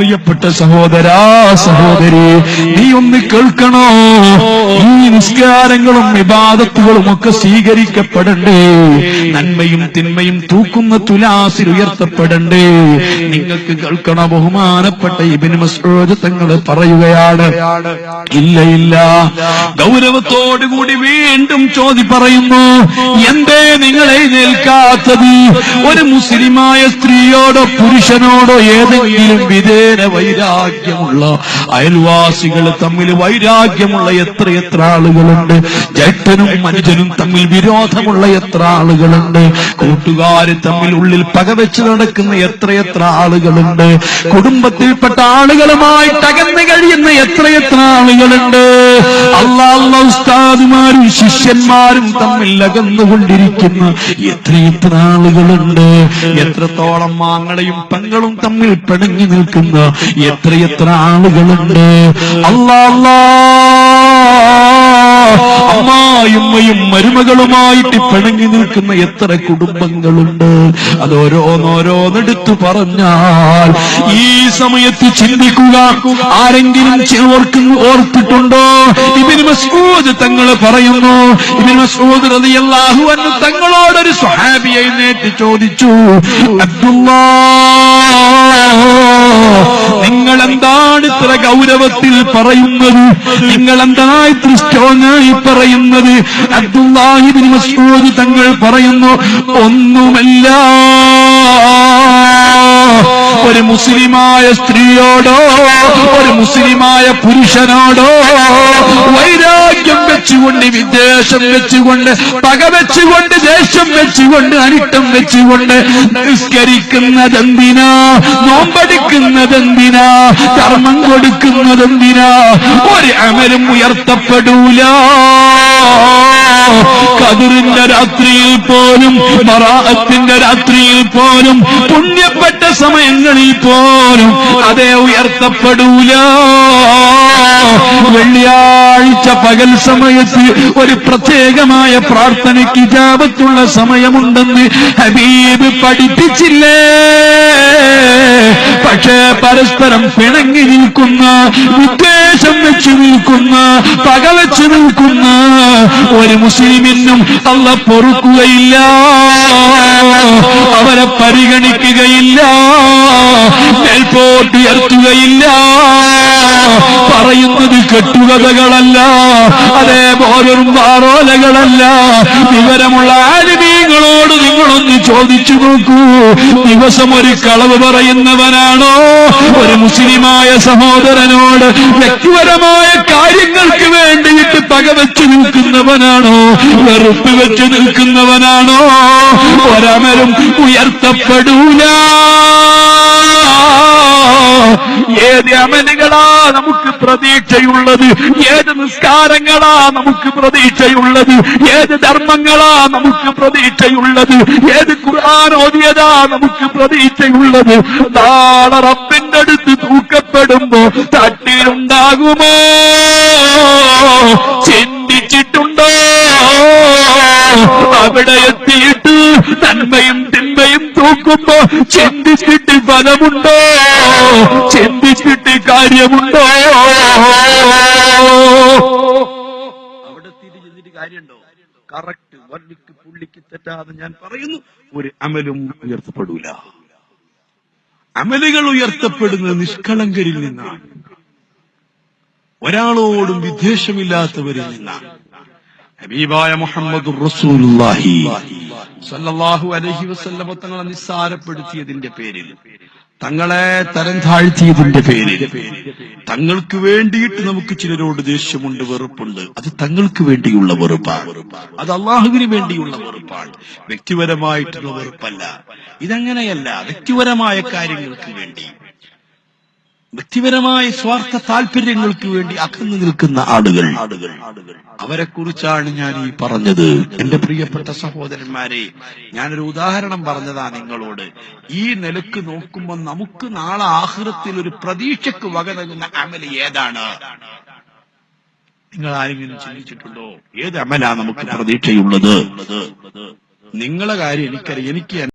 പ്രിയപ്പെട്ട സഹോദരാ സഹോദരി നീ ഒന്ന് കേൾക്കണോ? ഈ നിസ്കാരങ്ങളും വിവാദത്തുകളും ഒക്കെ സ്വീകരിക്കപ്പെടണ്ടേ? നന്മയും തിന്മയും തൂക്കുന്ന തുലാസിൽ ഉയർത്തപ്പെടണ്ടേ? നിങ്ങൾക്ക് കേൾക്കണ ബഹുമാനപ്പെട്ട ഇബിന് തങ്ങൾ പറയുകയാണ് ഇല്ല ഇല്ല. ഗൗരവത്തോടുകൂടി വീണ്ടും ചോദി പറയുന്നു എന്തേ നിങ്ങളെ നിൽക്കാത്തത് ഒരു മുസ്ലിമായ സ്ത്രീയോടോ പുരുഷനോടോ ഏതെങ്കിലും വിധേന വൈരാഗ്യമുള്ള അയൽവാസികൾ തമ്മിൽ വൈരാഗ്യമുള്ള എത്ര എത്ര ആളുകളുണ്ട്. ജട്ടനും മനുജനും തമ്മിൽ വിരോധമുള്ള എത്ര ആളുകളുണ്ട്. കൂട്ടുകാര് തമ്മിൽ ഉള്ളിൽ പകവെച്ച് നടക്കുന്ന എത്ര എത്ര ആളുകളുണ്ട്. കുടുംബത്തിൽപ്പെട്ട ആളുകളുമായി അകന്നു കഴിയുന്ന എത്ര എത്ര ആളുകളുണ്ട്. അള്ളാഹ് ഉസ്താദുമാരും ശിഷ്യന്മാരും തമ്മിൽ അകന്നുകൊണ്ടിരിക്കുന്ന എത്ര എത്ര ആളുകളുണ്ട്. എത്രത്തോളം മാങ്ങളെയും പെങ്ങളും തമ്മിൽ പിണങ്ങി നിൽക്കുന്ന എത്രയെത്ര ആളുകളുണ്ട്? അല്ലാ അമ്മായുമ്മയും മരുമകളുമായിട്ട് പിണങ്ങി നിൽക്കുന്ന എത്ര കുടുംബങ്ങളുണ്ട്. അതോരോന്നോരോന്നെടുത്തു പറഞ്ഞാൽ ഈ സമയത്ത് ചിന്തിക്കുക ആരെങ്കിലും ഓർക്കുന്നു ഓർത്തിട്ടുണ്ടോ? ഇബിന് മസ്ഊദ് തങ്ങൾ പറയുന്നു ഇബിന് മസ്ഊദ് റളിയല്ലാഹു അൻഹു തങ്ങളോടൊരു സ്വഹാബി എഴുന്നേറ്റ് ചോദിച്ചു അബ്ദുല്ലാ നിങ്ങൾ എന്താണ് ഇത്ര ഗൗരവത്തിൽ പറയുന്നത്? നിങ്ങൾ എന്താണ് ഇത്ര സ്ട്രോങ്ങായി പറയുന്നത്? അബ്ദുല്ലാഹിബിൻ മസ്ഊദ് തങ്ങൾ പറയുന്നു ഒന്നുമല്ല. ഒരു മുസ്ലിമായ സ്ത്രീയോടോ ഒരു മുസ്ലിമായ പുരുഷനോടോ വൈരാഗ്യം വെച്ചുകൊണ്ട് വിദ്വേഷം വെച്ചുകൊണ്ട് പക വെച്ചുകൊണ്ട് ദേഷ്യം വെച്ചുകൊണ്ട് അനിട്ടം വെച്ചുകൊണ്ട് നിസ്കരിക്കുന്നതെന്തിനാ നോമ്പടിക്കുന്നതെന്തിനാ കർമ്മം കൊടുക്കുന്നതെന്തിനാ ഒരു അമരും ഉയർത്തപ്പെടൂല. കതിറിന്റെ രാത്രിയിൽ പോലും മറാഹത്തിന്റെ രാത്രിയിൽ പോലും പുണ്യപ്പെട്ട സമയങ്ങളിൽ പോലും അതേ ഉയർത്തപ്പെടൂല. വെള്ളിയാഴ്ച പകൽ സമയത്ത് ഒരു പ്രത്യേകമായ പ്രാർത്ഥനയ്ക്ക് ജാപത്തുള്ള സമയമുണ്ടെന്ന് ഹബീബ് പഠിപ്പിച്ചില്ലേ? പക്ഷേ പരസ്പരം പിണങ്ങി നിൽക്കുന്ന വിദ്വേഷം വെച്ച് നിൽക്കുന്ന പക വെച്ച് നിൽക്കുന്ന ഒരു മുസ്ലിമിനും അല്ല പൊറുക്കുകയില്ല. അവരെ പരിഗണിക്കുകയില്ല. മേൽപോട്ടുയർത്തുകയില്ല പറയുന്നത് കെട്ടുകഥകളല്ല. അതേപോലൊരു വാറോലകളല്ല വിവരമുള്ള ആലിമീങ്ങളോട് നിങ്ങളൊന്ന് ചോദിച്ചു നോക്കൂ. ദിവസം ഒരു കളവ് പറയുന്നവനാണോ? ഒരു മുസ്ലിമായ സഹോദരനോട് വ്യക്തിപരമായ കാര്യങ്ങൾക്ക് വേണ്ടിയിട്ട് പകവെച്ച് നിൽക്കുന്നവനാണോ? വെറുപ്പ് വെച്ച് നിൽക്കുന്നവനാണോ? ഒരമരും ഉയർത്തപ്പെടൂല. ഏത് അമലുകളാ നമുക്ക് പ്രതീക്ഷയുള്ളത്? ഏത് നിസ്കാരങ്ങളാ നമുക്ക് പ്രതീക്ഷയുള്ളത്? ഏത് ധർമ്മങ്ങളാ നമുക്ക് പ്രതീക്ഷയുള്ളത്? ഏത് ഖുർആൻ ഓതിയതാ നമുക്ക് പ്രതീക്ഷയുള്ളത്? നാളെ റബ്ബിന്റെ അടുത്ത് തൂക്കപ്പെടുമ്പോ തട്ടിലുണ്ടാകുമോ? ചിന്തിച്ചിട്ടുണ്ടോ? അവിടെ എത്തിയിട്ട് നന്മയും തൂക്കുമ്പോ ചിന്തിച്ചിട്ട് ഫലമുണ്ടോ ചിന്തിച്ചിട്ട് കാര്യമുണ്ടോ? അവിടെ ചിന്തിച്ചിട്ട് കാര്യമുണ്ടോ? കറക്റ്റ് വള്ളിക്ക് പുള്ളിക്ക് തെറ്റാതെ ഞാൻ പറയുന്നു. ഒരു അമലും ഉയർത്തപ്പെടൂല. അമലുകൾ ഉയർത്തപ്പെടുന്നത് നിഷ്കളങ്കരിൽ നിന്നാണ്. ഒരാളോടും വിദ്വേഷമില്ലാത്തവരിൽ നിന്നാണ്. ഹബീബായ മുഹമ്മദ് റസൂലുള്ളാഹി. സല്ലല്ലാഹു അലഹി വസല്ലമ തങ്ങളെ നിസ്സാരപ്പെടുത്തിയതിന്റെ പേരിൽ തങ്ങളെ തരം താഴ്ത്തിയതിന്റെ പേരിൽ തങ്ങൾക്ക് വേണ്ടിയിട്ട് നമുക്ക് ചിലരോട് ദേഷ്യമുണ്ട് വെറുപ്പുണ്ട്. അത് തങ്ങൾക്ക് വേണ്ടിയുള്ള വെറുപ്പാണ്. അത് അള്ളാഹുവിന് വേണ്ടിയുള്ള വെറുപ്പാണ്. വ്യക്തിപരമായിട്ടുള്ള വെറുപ്പല്ല. ഇതങ്ങനെയല്ല. വ്യക്തിപരമായ കാര്യങ്ങൾക്ക് വേണ്ടി. വ്യക്തിപരമായ സ്വാർത്ഥ താല്പര്യങ്ങൾക്ക് വേണ്ടി അകന്നു നിൽക്കുന്ന ആളുകൾ അവരെ കുറിച്ചാണ് ഞാൻ ഈ പറഞ്ഞത്. എന്റെ പ്രിയപ്പെട്ട സഹോദരന്മാരെ ഞാനൊരു ഉദാഹരണം പറഞ്ഞതാ നിങ്ങളോട്. ഈ നിലയ്ക്ക് നോക്കുമ്പോൾ നമുക്ക് നാളെ ആഹൃത്തിൽ ഒരു പ്രതീക്ഷക്ക് വക നൽകുന്ന അമൽ ഏതാണ്? നിങ്ങൾ ആരെങ്കിലും ചിന്തിച്ചിട്ടുണ്ടോ? ഏത് അമലാ നമുക്ക് പ്രതീക്ഷയുള്ളത്? നിങ്ങളെ കാര്യം എനിക്കറിയാം. എനിക്ക്